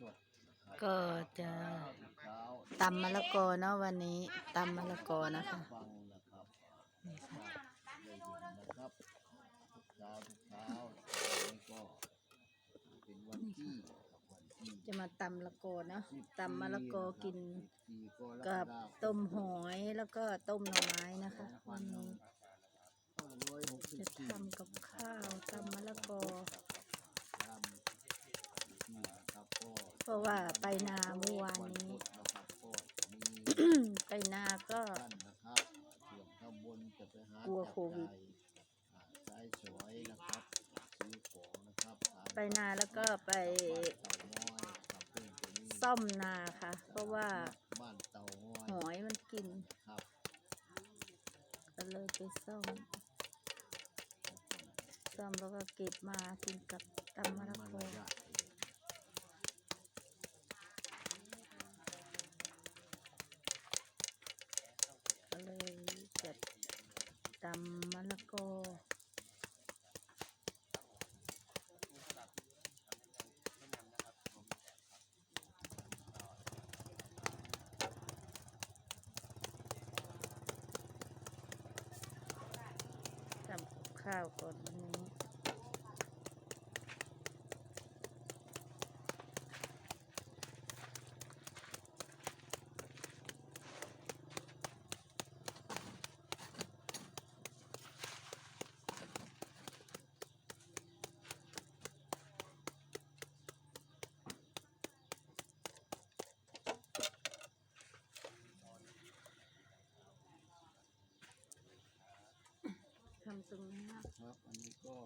สดนะครับก็จะเช้าตำมะละกอเนาะวันนี้ตำมะละกอนะคะฟังนะครับนี่ค่ะได้ยินนะครับทุกเช้าทุกเช้าวันนี้ก็เป็นวันที่วันที่จะมาตำมะละกอเนาะตำมะละกอกินสี่กรกับฎาคต้มหอยแล้วก็ต้มหน่อไม้นะคะวันนี้ห้าร้อยหกสิบจะสี่ทำกับข้าวตำมะละกอ ตามที่นะครับก็ เพราะว่าไปนาเมื่อวานนี้ ไปนาก็กลัวโควิดไปนาแล้วก็ไปเต่าง้อยครับเพื่อนตัวนี้ซ่อมนาค่ะ เพราะว่าหอยมันกินก็เลยไปซ่อมซ่อมแล้วก็เก็บมากินกับตำมะละกอ ยะ ก็เลยจะ ตำมะละกอทำข้าวก่อน ตรงนี้นะ ครับอันนี้ก็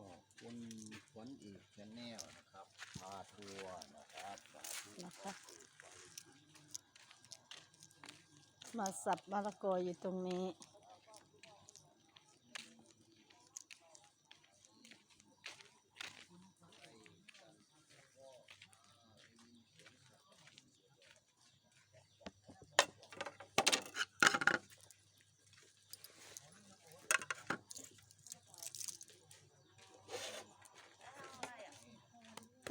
คนขวัญเอกชาแนลนะครับพาทัวร์นะครับพาทัวร์นะคะ มาสับมะละกออยู่ตรงนี้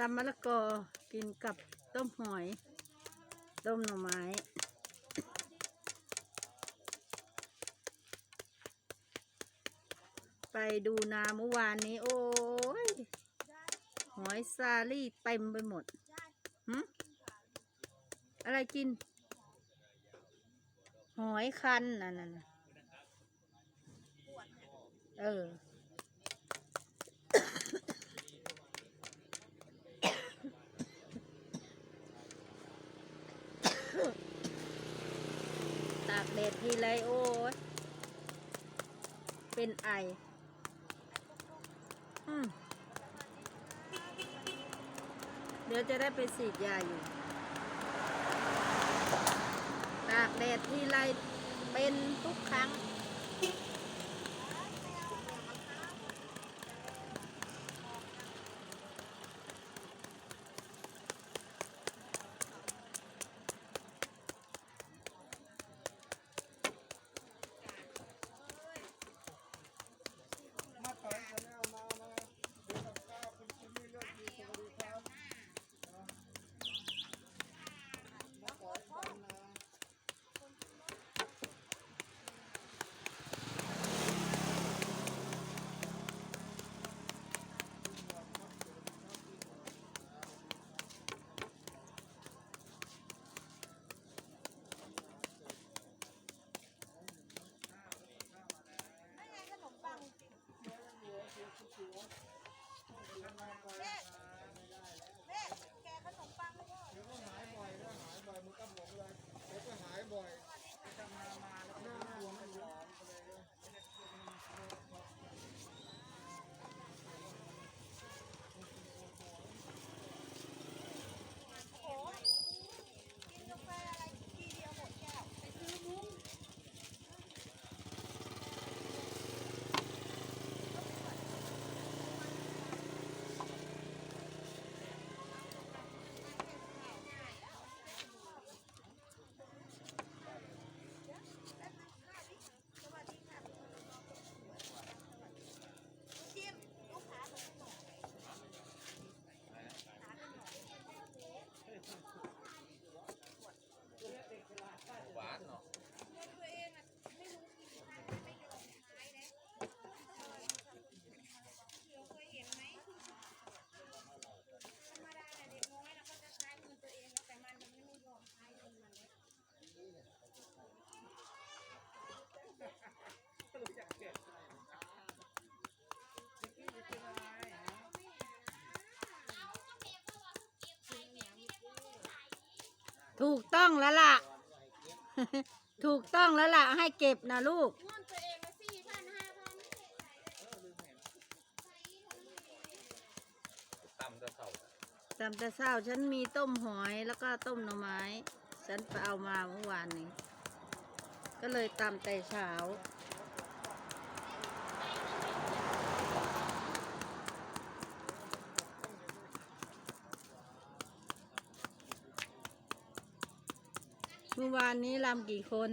ตำมะละกอกินกับต้มหอย ต้มหน่อไม้ไปดูนาเมื่อวานนี้ โอ้ยหอยซาลี่เต็มไปหมดหอะไรกิน หอยคันนั่นน่ะเออ ตากแดดทีไรโอ้ยเป็นไออืมเดี๋ยวจะได้ไปฉีดยาอยู่ตากแดดทีไรเป็นทุกครั้ง ถูกต้องแล้วล่ะ ถูกต้องแล้วล่ะ ให้เก็บนะลูกงอนตัวเองละสี่พันห้าพันตำจะเข่าตามแต่เช้าฉันมีต้มหอยแล้วก็ต้มหน่อไม้ ฉันไปเอามาเมื่อวานนี้ ก็เลยตามแต่เช้า มื่อวานนี้ลำกี่คน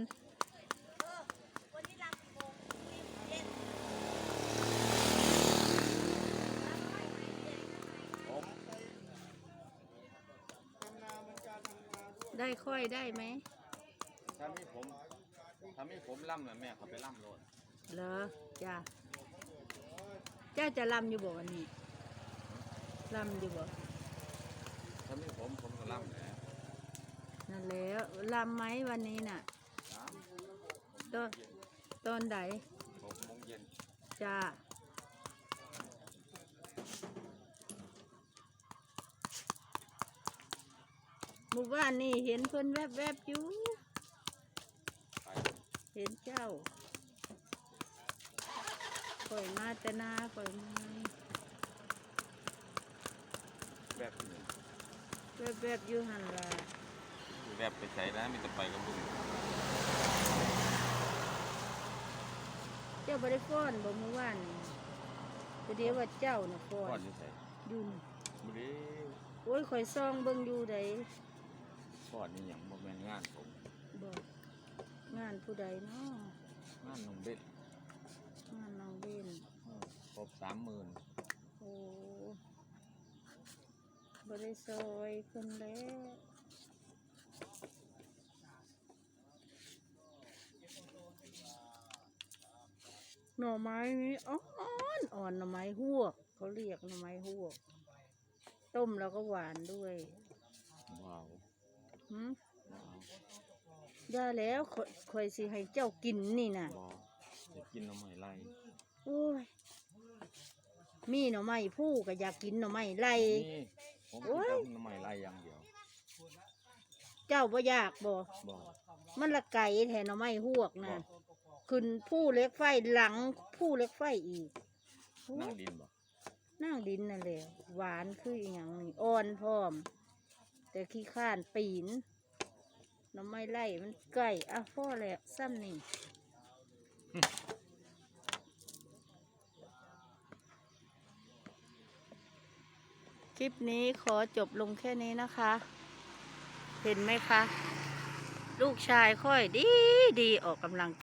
ผมทำนาเหมือนกันทำนาด้วยได้ค่อยได้ไหมถ้ามีผมถ้ามีผมล่ำนะแม่เขาไปล่ำโลดเหรอจ้าเจ้าจะลำอยู่บ่วันนี้ลำอยู่บ่ถ้ามีผมผมก็ล่ำแหละ นั่นแหล้วลำไหมวันนี้น่ะน้ตอนตอนใดำหกโมงเย็นจ้าหมู่บ้านนี่เห็นเพิ่นแวบๆอยู่ ไปเห็นเจ้าปล่อยมาแต่นาปล่อยมาแบบนี้ แวบๆอยู่หันละ แบบไปใส่นะมีแต่ไปกับบุญเจ้าบ่ได้ฟ้อนบ่เมื่อวานนี่แต่เดี๋ยวว่าเจ้าน่ะฟ้อก่อนนจะใส่อยู่นี่บุรีโอ้ยข่อยซองเบิ่งอยู่ไดก่อนนี่อย่างโมเมนงานผมบอกงานผู้ใดเนาะงานน้องเบ็ดงานน้องเบนเออครบสามหมื่นโอ้บ่ได้ซอยเพิ่นแล้ว หน่อไม้นี่อ่อนอ่อนหน่อไม้หวกเขาเรียกหน่อไม้หวก ต้มแล้วก็หวานด้วยว้าวหืมว้าวได้แล้วข่อยข่อยสิให้เจ้ากินนี่น่ะบอจะกินน้ำไม่ไรโอ้ยมีหน่อไม้ผู้ก็อยากกินหน่อไม้ไล่นี่ผมโอ้กินยแต่น้ำไม่ไรอย่างเดียว เจ้าบ่อยากบ่บอมันละไก่แทนหน่อไม้หวกบนะอ ขึ้นผู้เล็กไฟหลังผู้เล็กไฟอีกโอ้ยนั่งดินบอนั่งดินนั่นแหละหวานคืออหย่างนี้อ่อนพร้อม แต่ขี้ข้านปีนหน่อไม้ไล่มันไก่อะพ่อแหละซ้ำนี่คลิปนี้ขอจบลงแค่นี้นะคะ เห็นไหมคะ ลูกชายค่อยดีดีออกกำลัง